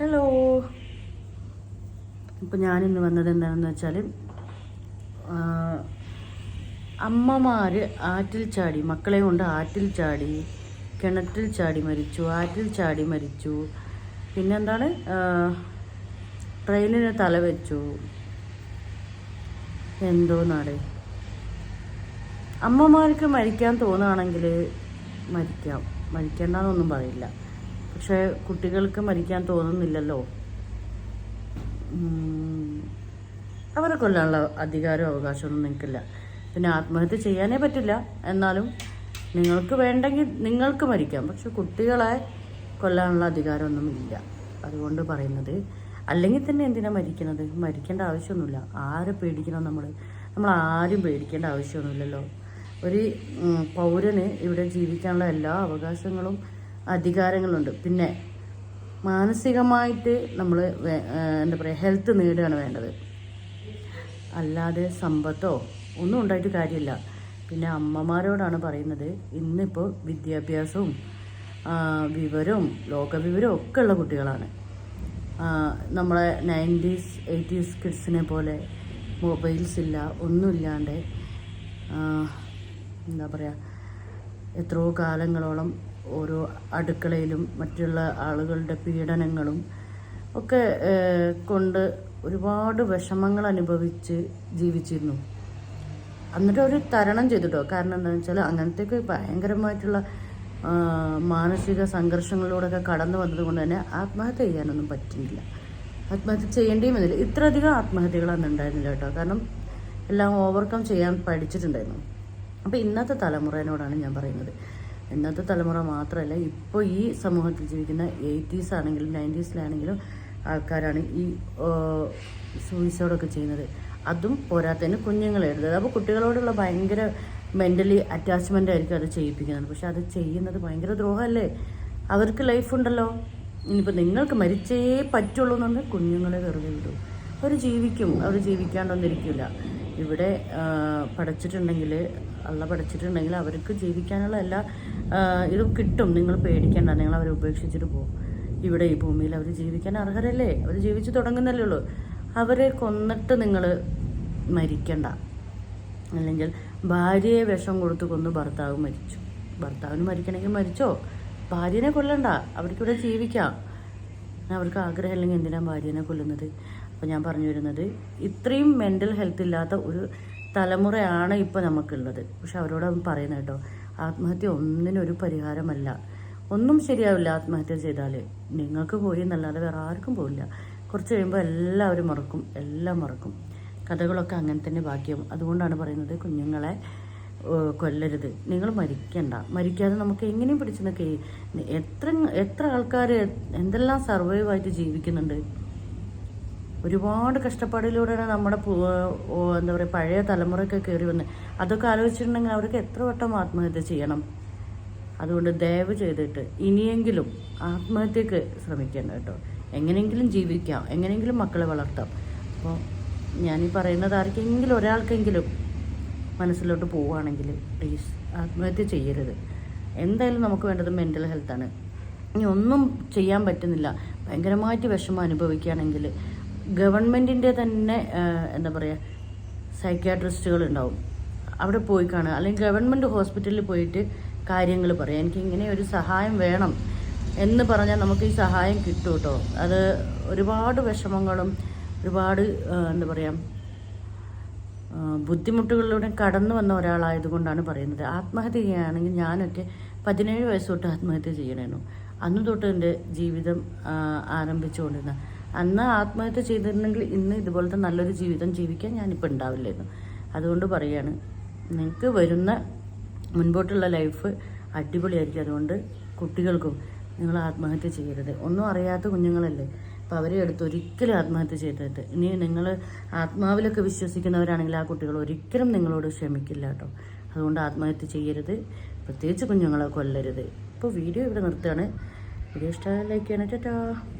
Hello ഇപ്പം ഞാനിന്ന് വന്നത് എന്താണെന്ന് വെച്ചാൽ അമ്മമാർ ആറ്റിൽ ചാടി മക്കളെ കൊണ്ട് ആറ്റിൽ ചാടി കിണറ്റിൽ ചാടി മരിച്ചു ആറ്റിൽ ചാടി മരിച്ചു. പിന്നെന്താണ് ട്രെയിനിന് തല വെച്ചു. എന്തോ നാട് അമ്മമാർക്ക് മരിക്കാൻ തോന്നുകയാണെങ്കിൽ മരിക്കാം. മരിക്കേണ്ടെന്നൊന്നും പറയില്ല. പക്ഷേ കുട്ടികൾക്ക് മരിക്കാൻ തോന്നുന്നില്ലല്ലോ. അവരെ കൊല്ലാനുള്ള അധികാരവും അവകാശമൊന്നും നിങ്ങൾക്കില്ല. പിന്നെ ആത്മഹത്യ ചെയ്യാനേ പറ്റില്ല. എന്നാലും നിങ്ങൾക്ക് വേണ്ടെങ്കിൽ നിങ്ങൾക്ക് മരിക്കാം. പക്ഷെ കുട്ടികളെ കൊല്ലാനുള്ള അധികാരമൊന്നും ഇല്ല അതുകൊണ്ട് പറയുന്നത് അല്ലെങ്കിൽ തന്നെ എന്തിനാണ് മരിക്കുന്നത്? മരിക്കേണ്ട ആവശ്യമൊന്നുമില്ല. ആരെ പേടിക്കണം നമ്മൾ നമ്മൾ ആരും പേടിക്കേണ്ട ആവശ്യമൊന്നുമില്ലല്ലോ. ഒരു പൗരന് ഇവിടെ ജീവിക്കാനുള്ള എല്ലാ അവകാശങ്ങളും അധികാരങ്ങളുണ്ട്. പിന്നെ മാനസികമായിട്ട് നമ്മൾ എന്താ പറയുക ഹെൽത്ത് നേടുകയാണ് വേണ്ടത്. അല്ലാതെ സമ്പത്തോ ഒന്നും ഉണ്ടായിട്ട് കാര്യമില്ല. പിന്നെ അമ്മമാരോടാണ് പറയുന്നത് ഇന്നിപ്പോൾ വിദ്യാഭ്യാസവും വിവരവും ലോകവിവരവും ഒക്കെ ഉള്ള കുട്ടികളാണ്. നമ്മളെ നയന്റീസ് എയ്റ്റീസ് കിഡ്സിനെ പോലെ മൊബൈൽസ് ഇല്ല ഒന്നുമില്ലാണ്ട് എന്താ പറയുക എത്രയോ കാലങ്ങളോളം ഓരോ അടുക്കളയിലും മറ്റുള്ള ആളുകളുടെ പീഡനങ്ങളും ഒക്കെ കൊണ്ട് ഒരുപാട് വിഷമങ്ങൾ അനുഭവിച്ച് ജീവിച്ചിരുന്നു. എന്നിട്ട് അവർ തരണം ചെയ്തിട്ടോ? കാരണം എന്താണെന്ന് വെച്ചാൽ അങ്ങനത്തെയൊക്കെ ഭയങ്കരമായിട്ടുള്ള മാനസിക സംഘർഷങ്ങളിലൂടെയൊക്കെ കടന്നു വന്നതുകൊണ്ട് തന്നെ ആത്മഹത്യ ചെയ്യാനൊന്നും പറ്റുന്നില്ല. ആത്മഹത്യ ചെയ്യേണ്ടിയും വന്നില്ല. ഇത്രയധികം ആത്മഹത്യകൾ അന്ന് ഉണ്ടായിരുന്നില്ല കേട്ടോ. കാരണം എല്ലാം ഓവർകം ചെയ്യാൻ പഠിച്ചിട്ടുണ്ടായിരുന്നു. അപ്പോൾ ഇന്നത്തെ തലമുറയോടാണ് ഞാൻ പറയുന്നത്. ഇന്നത്തെ തലമുറ മാത്രമല്ല ഇപ്പോൾ ഈ സമൂഹത്തിൽ ജീവിക്കുന്ന എയ്റ്റീസ് ആണെങ്കിലും നയന്റീസിലാണെങ്കിലും ആൾക്കാരാണ് ഈ സൂയിസൈഡൊക്കെ ചെയ്യുന്നത്. അതും പോരാത്തതിന് കുഞ്ഞുങ്ങളെ അപ്പോൾ കുട്ടികളോടുള്ള ഭയങ്കര മെന്റലി അറ്റാച്ച്മെന്റ് ആയിരിക്കും അത് ചെയ്യിപ്പിക്കുന്നത്. പക്ഷെ അത് ചെയ്യുന്നത് ഭയങ്കര ദ്രോഹമല്ലേ? അവർക്ക് ലൈഫ് ഉണ്ടല്ലോ. ഇനിയിപ്പോൾ നിങ്ങൾക്ക് മരിച്ചേ പറ്റുള്ളൂ എന്നുണ്ടെങ്കിൽ കുഞ്ഞുങ്ങളെ വെറുതെ വിടും. അവർ ജീവിക്കും. അവർ ജീവിക്കാണ്ടൊന്നിരിക്കില്ല ഇവിടെ പഠിച്ചിട്ടുണ്ടെങ്കിൽ അള്ള പഠിച്ചിട്ടുണ്ടെങ്കിൽ അവർക്ക് ജീവിക്കാനുള്ള എല്ലാ ഇതും കിട്ടും. നിങ്ങൾ പേടിക്കേണ്ട നിങ്ങൾ അവരെ ഉപേക്ഷിച്ചിട്ട് പോകും. ഇവിടെ ഈ ഭൂമിയിൽ അവർ ജീവിക്കാൻ അർഹരല്ലേ? അവർ ജീവിച്ചു തുടങ്ങുന്നല്ലേ ഉള്ളൂ. അവരെ കൊന്നിട്ട് നിങ്ങൾ മരിക്കണ്ട. അല്ലെങ്കിൽ ഭാര്യയെ വിഷം കൊടുത്ത് കൊന്ന് ഭർത്താവ് മരിച്ചു. ഭർത്താവിന് മരിക്കണമെങ്കിൽ മരിച്ചോ? ഭാര്യനെ കൊല്ലണ്ട. അവർക്കിവിടെ ജീവിക്കാം. അവർക്ക് ആഗ്രഹമില്ലെങ്കിൽ എന്തിനാണ് ഭാര്യനെ കൊല്ലുന്നത്? അപ്പോൾ ഞാൻ പറഞ്ഞു വരുന്നത് ഇത്രയും മെന്റൽ ഹെൽത്ത് ഇല്ലാത്ത ഒരു തലമുറയാണ് ഇപ്പോൾ നമുക്കുള്ളത്. പക്ഷെ അവരോട് പറയുന്നത് കേട്ടോ ആത്മഹത്യ ഒന്നിനൊരു പരിഹാരമല്ല. ഒന്നും ശരിയാവില്ല ആത്മഹത്യ ചെയ്താൽ നിങ്ങൾക്ക് പോയി എന്നല്ലാതെ വേറെ ആർക്കും പോവില്ല. കുറച്ച് കഴിയുമ്പോൾ എല്ലാവരും മറക്കും എല്ലാം മറക്കും. കഥകളൊക്കെ അങ്ങനെ തന്നെ ബാക്കിയാവും. അതുകൊണ്ടാണ് പറയുന്നത് കുഞ്ഞുങ്ങളെ കൊല്ലരുത്. നിങ്ങൾ മരിക്കണ്ട. മരിക്കാതെ നമുക്ക് എങ്ങനെയും പിടിച്ചു നിൽക്കേ. എത്ര എത്ര ആൾക്കാർ എന്തെല്ലാം സർവൈവായിട്ട് ജീവിക്കുന്നുണ്ട്? ഒരുപാട് കഷ്ടപ്പാടിലൂടെയാണ് നമ്മുടെ എന്താ പറയുക പഴയ തലമുറയൊക്കെ കയറി വന്നത് അതൊക്കെ ആലോചിച്ചിട്ടുണ്ടെങ്കിൽ അവർക്ക് എത്ര വട്ടം ആത്മഹത്യ ചെയ്യണം? അതുകൊണ്ട് ദയവ് ചെയ്തിട്ട് ഇനിയെങ്കിലും ആത്മഹത്യക്ക് ശ്രമിക്കേണ്ട കേട്ടോ. എങ്ങനെയെങ്കിലും ജീവിക്കാം എങ്ങനെയെങ്കിലും മക്കളെ വളർത്താം. അപ്പോൾ ഞാനീ പറയുന്നത് ആർക്കെങ്കിലും ഒരാൾക്കെങ്കിലും മനസ്സിലോട്ട് പോവുകയാണെങ്കിൽ പ്ലീസ് ആത്മഹത്യ ചെയ്യരുത്. എന്തായാലും നമുക്ക് വേണ്ടത് മെന്റൽ ഹെൽത്താണ് ഇനി ഒന്നും ചെയ്യാൻ പറ്റുന്നില്ല. ഭയങ്കരമായിട്ട് വിഷമം അനുഭവിക്കുകയാണെങ്കിൽ ഗവൺമെന്റിന്റെ തന്നെ എന്താ പറയുക സൈക്യാട്രിസ്റ്റുകൾ ഉണ്ടാവും. അവിടെ പോയി കാണുക. അല്ലെങ്കിൽ ഗവൺമെന്റ് ഹോസ്പിറ്റലിൽ പോയിട്ട് കാര്യങ്ങൾ പറയാം. എനിക്ക് ഇങ്ങനെ ഒരു സഹായം വേണം എന്ന് പറഞ്ഞാൽ നമുക്ക് ഈ സഹായം കിട്ടും കേട്ടോ. അത് ഒരുപാട് വിഷമങ്ങളും ഒരുപാട് എന്താ പറയുക ബുദ്ധിമുട്ടുകളിലൂടെ കടന്നു വന്ന ഒരാളായതുകൊണ്ടാണ് പറയുന്നത്. ആത്മഹത്യ ചെയ്യുകയാണെങ്കിൽ ഞാനൊക്കെ പതിനേഴ് വയസ്സ് തൊട്ട് ആത്മഹത്യ ചെയ്യണമായിരുന്നു അന്ന് തൊട്ട് എന്റെ ജീവിതം ആരംഭിച്ചുകൊണ്ടിരുന്ന അന്ന് ആത്മഹത്യ ചെയ്തിരുന്നെങ്കിൽ ഇന്ന് ഇതുപോലത്തെ നല്ലൊരു ജീവിതം ജീവിക്കാൻ ഞാനിപ്പോൾ ഉണ്ടാവില്ലായിരുന്നു. അതുകൊണ്ട് പറയാണ് നിങ്ങൾക്ക് വരുന്ന മുൻപോട്ടുള്ള ലൈഫ് അടിപൊളിയായിരിക്കും. അതുകൊണ്ട് കുട്ടികൾക്കും നിങ്ങൾ ആത്മഹത്യ ചെയ്യരുത്. ഒന്നും അറിയാത്ത കുഞ്ഞുങ്ങളല്ലേ? അപ്പോൾ അവരെ എടുത്ത് ഒരിക്കലും ആത്മഹത്യ ചെയ്തിട്ട് ഇനി നിങ്ങൾ ആത്മാവിലൊക്കെ വിശ്വസിക്കുന്നവരാണെങ്കിൽ ആ കുട്ടികൾ ഒരിക്കലും നിങ്ങളോട് ക്ഷമിക്കില്ല കേട്ടോ. അതുകൊണ്ട് ആത്മഹത്യ ചെയ്യരുത്. പ്രത്യേകിച്ച് കുഞ്ഞുങ്ങളെ കൊല്ലരുത്. ഇപ്പോൾ വീഡിയോ ഇവിടെ നിർത്തുകയാണ്. വീഡിയോ ഇഷ്ടമായ ലൈക്ക് ചെയ്യണം. ടാറ്റാ.